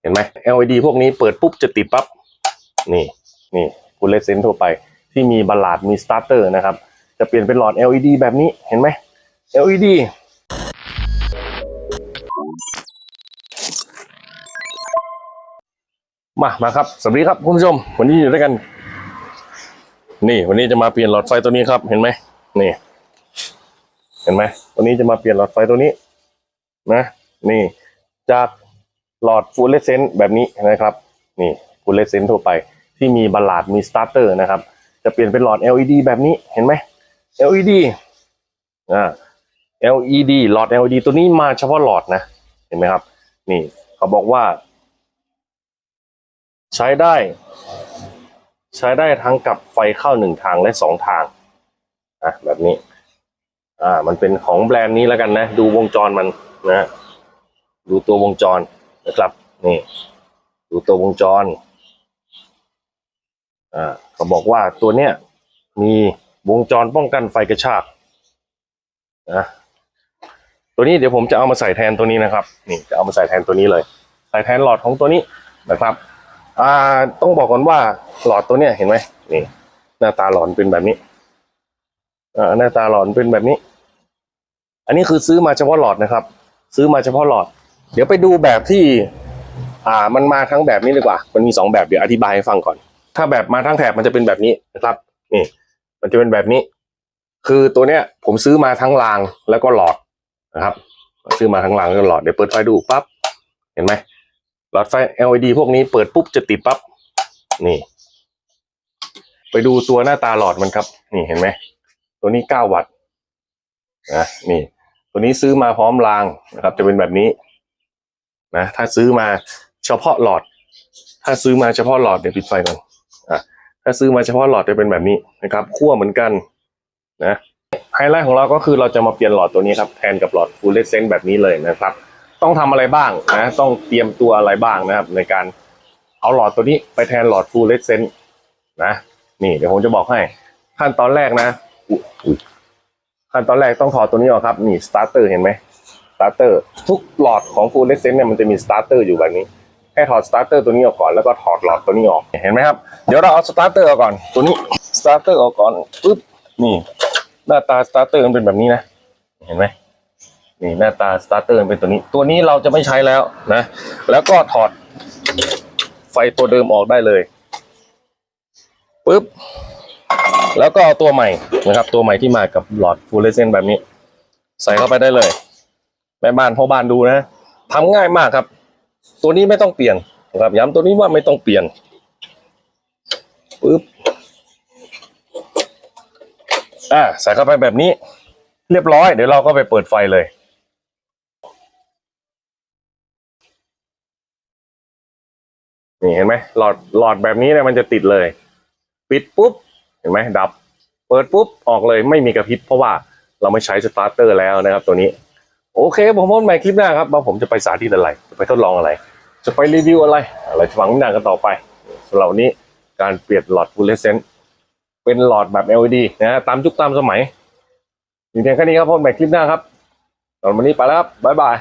เห็นไหม LED พวกนี้เปิดปุ๊บจะติดปั๊บนี่นี่คุณเลสเซนทั่วไป ที่มีบัลลาดมีสตาร์เตอร์นะครับ จะเปลี่ยนเป็นหลอด LED แบบนี้เห็นไหม LED มามาครับ สวัสดีครับคุณผู้ชม วันนี้อยู่ด้วยกัน นี่วันนี้จะมาเปลี่ยนหลอดไฟตัวนี้ครับเห็นไหมนี่ เห็นไหมวันนี้จะมาเปลี่ยนหลอดไฟตัวนี้ นะ นี่จาก หลอดฟูลเลสเซนต์แบบนี้นะครับ นี่ฟูลเลสเซนต์ทั่วไป ที่มีบัลลาดมีสตาร์เตอร์นะครับ จะเปลี่ยนเป็นหลอด LED แบบนี้เห็นไหม LED อ่า LED หลอด LED ตัวนี้มาเฉพาะหลอดนะ เห็นไหมครับ นี่เขาบอกว่า ใช้ได้ ใช้ได้ทั้งกับไฟเข้าหนึ่งทางและสองทางอะแบบนี้ อ่า มันเป็นของแบรนด์นี้แล้วกันนะ ดูวงจรมันนะ ดูตัววงจร นะครับนี่ดูตัววงจรอ่าเขาบอกว่าตัวเนี้ยมีวงจรป้องกันไฟกระชากนะตัวนี้เดี๋ยวผมจะเอามาใส่แทนตัวนี้นะครับ นี่จะเอามาใส่แทนตัวนี้เลย ใส่แทนหลอดของตัวนี้นะครับ อ่าต้องบอกก่อนว่าหลอดตัวเนี้ยเห็นไหมนี่ หน้าตาหลอดเป็นแบบนี้อ่าหน้าตาหลอดเป็นแบบนี้ อันนี้คือซื้อมาเฉพาะหลอดนะครับ ซื้อมาเฉพาะหลอด เดี๋ยวไปดูแบบที่ อ่า มันมาทั้งแบบนี้ดีกว่า มันมีสองแบบเดี๋ยวอธิบายให้ฟังก่อน ถ้าแบบมาทั้งแถบมันจะเป็นแบบนี้นะครับ นี่ มันจะเป็นแบบนี้ คือตัวเนี้ย ผมซื้อมาทั้งรางแล้วก็หลอดนะครับ ซื้อมาทั้งรางแล้วก็หลอด เดี๋ยวเปิดไฟดูปั๊บ เห็นไหม หลอดไฟ LED พวกนี้เปิดปุ๊บจะติดปั๊บ นี่ ไปดูตัวหน้าตาหลอดมันครับ นี่เห็นไหม ตัวนี้เก้าวัตต์ นะ นี่ ตัวนี้ซื้อมาพร้อมรางนะครับ จะเป็นแบบนี้ นะถ้าซื้อมาเฉพาะหลอด ถ้าซื้อมาเฉพาะหลอดเดี๋ยวปิดไฟก่อนอะถ้าซื้อมาเฉพาะหลอดจะเป็นแบบนี้นะครับขั้วเหมือนกันนะไฮไลท์ของเราก็คือเราจะมาเปลี่ยนหลอดตัวนี้ครับแทนกับหลอดฟูลเลสเซนต์แบบนี้เลยนะครับ ต้องทำอะไรบ้างนะต้องเตรียมตัวอะไรบ้างนะครับ ในการเอาหลอดตัวนี้ไปแทนหลอดฟูลเลสเซนต์นะนี่เดี๋ยวผมจะบอกให้ขั้นตอนแรกนะขั้นตอนแรกต้องถอดตัวนี้ออกครับ นี่สตาร์เตอร์เห็นไหม ตาร์เตอร์ทุกหลอดของฟูลเลสเซนต์เนี่ยมันจะมีสตาร์เตอร์อยู่แบบนี้ให้ถอดสตาร์เตอร์ตัวนี้ออกก่อนแล้วก็ถอดหลอดตัวนี้ออกเห็นไหมครับเดี๋ยวเราเอาสตาร์เตอร์ออกก่อนตัวนี้สตาร์เตอร์ออกก่อนปึ๊บนี่หน้าตาสตาร์เตอร์มันเป็นแบบนี้นะเห็นไหมนี่หน้าตาสตาร์เตอร์มันเป็นตัวนี้ ตัวนี้เราจะไม่ใช้แล้วนะ แล้วก็ถอดไฟตัวเดิมออกได้เลยปึ๊บแล้วก็เอาตัวใหม่นะครับ ตัวใหม่ที่มากับหลอดฟูลเลเซนแบบนี้ ใส่เข้าไปได้เลย แม่บ้านพ่อบ้านดูนะทำง่ายมากครับ ตัวนี้ไม่ต้องเปลี่ยนนะครับย้ำตัวนี้ว่าไม่ต้องเปลี่ยนปึ๊บอ่าใส่เข้าไปแบบนี้ เรียบร้อยเดี๋ยวเราก็ไปเปิดไฟเลยนี่เห็นไหมหลอดหลอดแบบนี้เนี่ยมันจะติดเลย ปิดปุ๊บ เห็นไหมดับ เปิดปุ๊บ ออกเลยไม่มีกระพริบเพราะว่าเราไม่ใช้สตาร์เตอร์แล้วนะครับตัวนี้ โอเคผมพบกันใหม่คลิปหน้าครับว่าผมจะไปสาธิตอะไร จะไปทดลองอะไร จะไปรีวิวอะไร อะไรฟังไม่นานกันต่อไปสำหรับนี้การเปลี่ยนหลอดฟูลเลสเซนต์เป็นหลอดแบบ LED นะฮะตามยุคตามสมัยอยู่เพียงแค่นี้ครับพบกันใหม่คลิปหน้าครับตอนวันนี้ไปแล้วครับบ๊ายบาย